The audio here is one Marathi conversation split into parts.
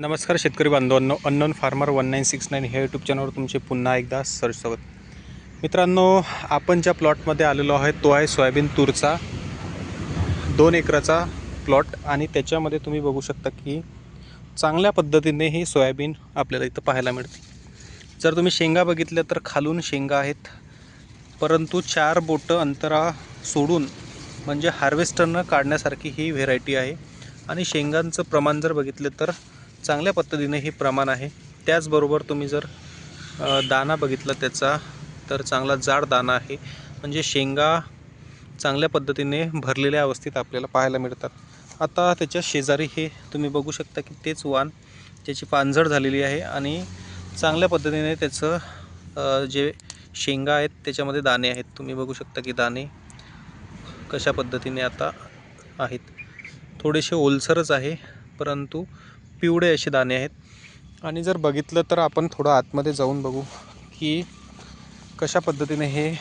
नमस्कार शेतकरी बांधवांनो unknown farmer one nine six nine ह्या यूट्यूब चॅनलवर तुमचे पुन्हा एकदा सर स्वागत. मित्रांनो आपण ज्या प्लॉटमध्ये आलेलो आहे तो आहे सोयाबीन तूरचा दोन एकराचा प्लॉट आणि त्याच्यामध्ये तुम्ही बघू शकता की चांगल्या पद्धतीने ही सोयाबीन आपल्याला इथं पाहायला मिळते. जर तुम्ही शेंगा बघितल्या तर खालून शेंगा आहेत परंतु चार बोटं अंतरा सोडून म्हणजे हार्वेस्टरनं काढण्यासारखी ही व्हेरायटी आहे. आणि शेंगांचं प्रमाण जर बघितलं तर चांगल्या पद्धतीने हे प्रमाण आहे. त्याचबरोबर तुम्ही जर दाना बघितला त्याचा तर चांगला जाड दाना आहे. म्हणजे शेंगा चांगल्या पद्धतीने भरलेल्या अवस्थेत आपल्याला पाहायला मिळतात. आता त्याच्या शेजारी हे तुम्ही बघू शकता की तेच वाण त्याची पानझड झालेली आहे आणि चांगल्या पद्धतीने त्याचं जे शेंगा आहेत त्याच्यामध्ये दाणे आहेत. तुम्ही बघू शकता की दाणे कशा पद्धतीने आता आहेत. थोडेसे ओलसरच आहे परंतु पिवळे असे दाणे आहेत. आणि जर बघितलं तर आपण थोडं आतमध्ये जाऊन बघू की कशा पद्धतीने हे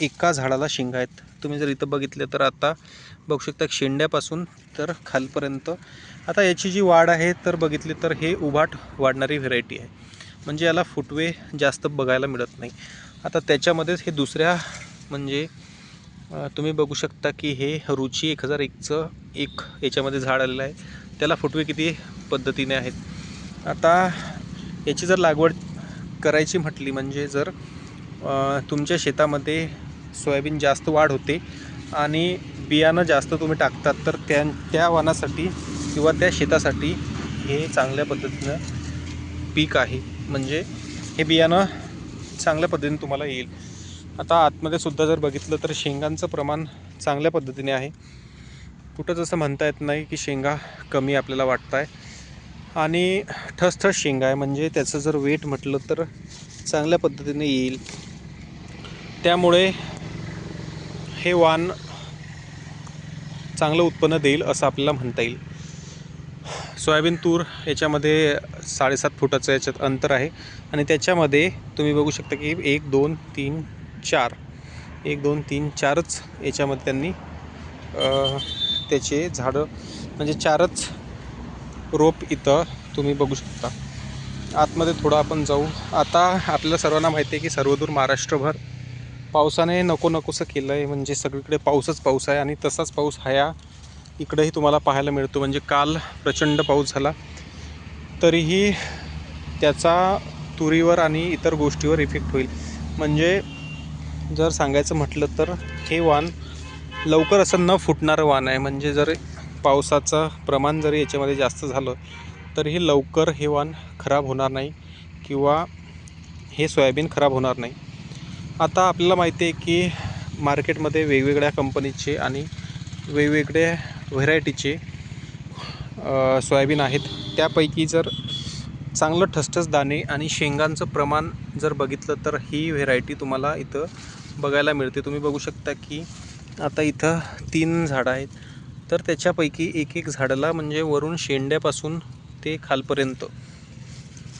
एका झाडाला शेंगा आहेत. तुम्ही जर इथं बघितलं तर आता बघू शकता शेंड्यापासून तर खालपर्यंत. आता याची जी वाढ आहे तर बघितली तर हे उभाट वाढणारी व्हेरायटी आहे. म्हणजे याला फुटवे जास्त बघायला मिळत नाही. आता त्याच्यामध्येच हे दुसऱ्या म्हणजे तुम्ही बघू शकता की हे रुची एक हजार एकचं एक याच्यामध्ये झाड आलेलं आहे. त्याला फुटवे किती पद्धतीने आहेत. आता याची जर लागवड करायची म्हटली म्हणजे जर तुमच्या शेतामध्ये सोयाबीन जास्त वाढ होते आणि बियाणं जास्त तुम्ही टाकतात तर त्या त्या वाणासाठी किंवा त्या शेतासाठी हे चांगल्या पद्धतीनं पीक आहे. म्हणजे हे बियाणं चांगल्या पद्धतीने तुम्हाला येईल. आता आतमध्ये सुद्धा जर बघितलं तर शेंगांचं प्रमाण चांगल्या पद्धतीने आहे. कुठंच असं म्हणता येत नाही की शेंगा कमी आपल्याला वाटत आहे आणि ठसठस शेंगा आहे. म्हणजे त्याचं जर वेट म्हटलं तर चांगल्या पद्धतीने येईल. त्यामुळे हे वाण चांगलं उत्पन्न देईल असं आपल्याला म्हणता येईल. सोयाबीन तूर याच्यामध्ये साडेसात फुटाचं याच्यात अंतर आहे. आणि त्याच्यामध्ये तुम्ही बघू शकता की एक दोन तीन चार. एक दोन तीन चारच याच्यामध्ये त्यांनी त्याचे झाडं म्हणजे चारच रोप इथं तुम्ही बघू शकता. आतमध्ये थोडं आपण जाऊ. आता आपल्याला सर्वांना माहिती आहे की सर्वदूर महाराष्ट्रभर पावसाने नको नकोसं केलं आहे म्हणजे सगळीकडे पाऊसच पाऊस आहे आणि तसाच पाऊस ह्या इकडेही तुम्हाला पाहायला मिळतो. म्हणजे काल प्रचंड पाऊस झाला. तरीही त्याचा तुरीवर आणि इतर गोष्टीवर इफेक्ट होईल. म्हणजे जर सांगायचं म्हटलं तर हे वाण लवकर असं न फुटणारं वाण आहे. म्हणजे जर पावसाचं प्रमाण जरी याच्यामध्ये जास्त झालं तरीही लवकर हे वाण खराब होणार नाही किंवा हे सोयाबीन खराब होणार नाही. आता आपल्याला माहिती आहे की मार्केटमध्ये वेगवेगळ्या कंपनीचे आणि वेगवेगळ्या व्हेरायटीचे सोयाबीन आहेत. त्यापैकी जर चांगलं ठसठस दाणे आणि शेंगांचं प्रमाण जर बघितलं तर ही व्हेरायटी तुम्हाला इथं बघायला मिळते. तुम्ही बघू शकता की आता इथं तीन झाडं आहेत. तर त्याच्यापैकी एक एक झाडाला म्हणजे वरून शेंड्यापासून ते खालपर्यंत.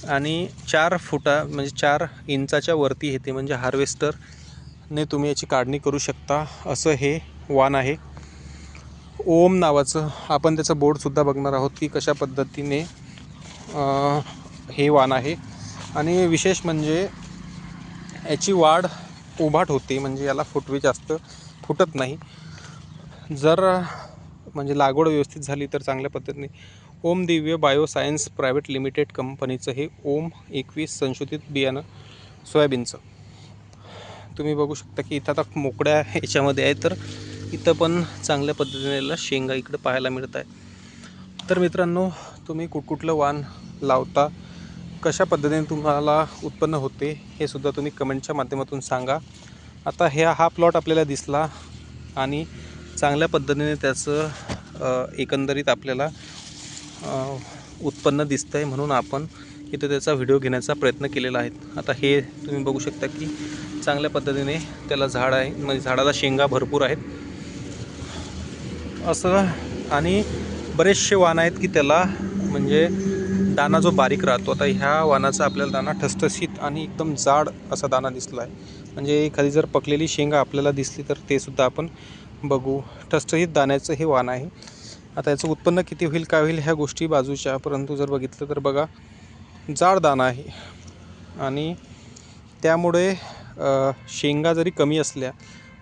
आणि चार फुटा म्हणजे चार इंचाच्या वरती येते म्हणजे हार्वेस्टरने तुम्ही याची काढणी करू शकता. असं हे वान आहे. ओम नावाचं आपण त्याचं बोर्डसुद्धा बघणार आहोत की कशा पद्धतीने हे वाण आहे. आणि विशेष म्हणजे याची वाढ उभाट होते म्हणजे याला फुटवे जास्त फुटत नाही. जर म्हणजे लागवड व्यवस्थित झाली तर चांगल्या पद्धतीने. ओम दिव्य बायोसायन्स प्रायव्हेट लिमिटेड कंपनीचं हे ओम एकवीस संशोधित बियाणं सोयाबीनचं. तुम्ही बघू शकता की इथं आता मोकळ्या ह्याच्यामध्ये आहे तर इथं पण चांगल्या पद्धतीने शेंगा इकडे पाहायला मिळत आहे. तर मित्रांनो तुम्ही कुठकुठलं वाण लावता कशा पद्धतीने तुम्हाला उत्पन्न होते हे सुद्धा तुम्ही कमेंटच्या माध्यमातून सांगा. आता ह्या हा प्लॉट आपल्याला दिसला आणि चांगल्या पद्धतीने त्याचं एकंदरीत आपल्याला उत्पन्न दिसतं आहे म्हणून आपण इथं त्याचा व्हिडिओ घेण्याचा प्रयत्न केलेला आहे. आता हे तुम्ही बघू शकता की चांगल्या पद्धतीने त्याला झाड आहे म्हणजे झाडाला शेंगा भरपूर आहेत. असं आणि बरेचसे वाण आहेत की त्याला म्हणजे दाना जो बारीक राहतो आता ह्या वाणाचा आपल्याला दाना ठसठसीत आणि एकदम जाड असा दाना दिसला आहे म्हणजे एखादी जर पकलेली शेंगा आपल्याला दिसली तर ते सुद्धा आपण बघू. ठसठसीत दाण्याचं हे वाण आहे. आता याचं उत्पन्न किती होईल काय होईल ह्या गोष्टी बाजूच्या परंतु जर बघितलं तर बघा जाड दाणा आहे. आणि त्यामुळे शेंगा जरी कमी असल्या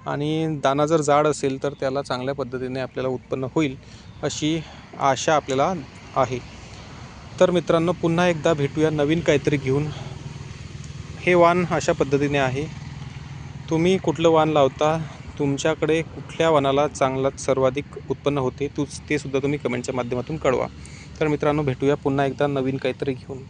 आणि दाना जर जाड असेल तर त्याला चांगल्या पद्धतीने आपल्याला उत्पन्न होईल अशी आशा आपल्याला आहे. तर मित्रांनो पुन्हा एकदा भेटूया नवीन काहीतरी घेऊन. हे वाण अशा पद्धतीने आहे. तुम्ही कुठलं वाण लावता तुमच्याकडे कुठल्या वाणाला चांगलाच सर्वाधिक उत्पन्न होते? तूच ते सुद्धा तुम्ही कमेंटच्या माध्यमातून कळवा. तर मित्रांनो भेटूया पुन्हा एकदा नवीन काहीतरी घेऊन.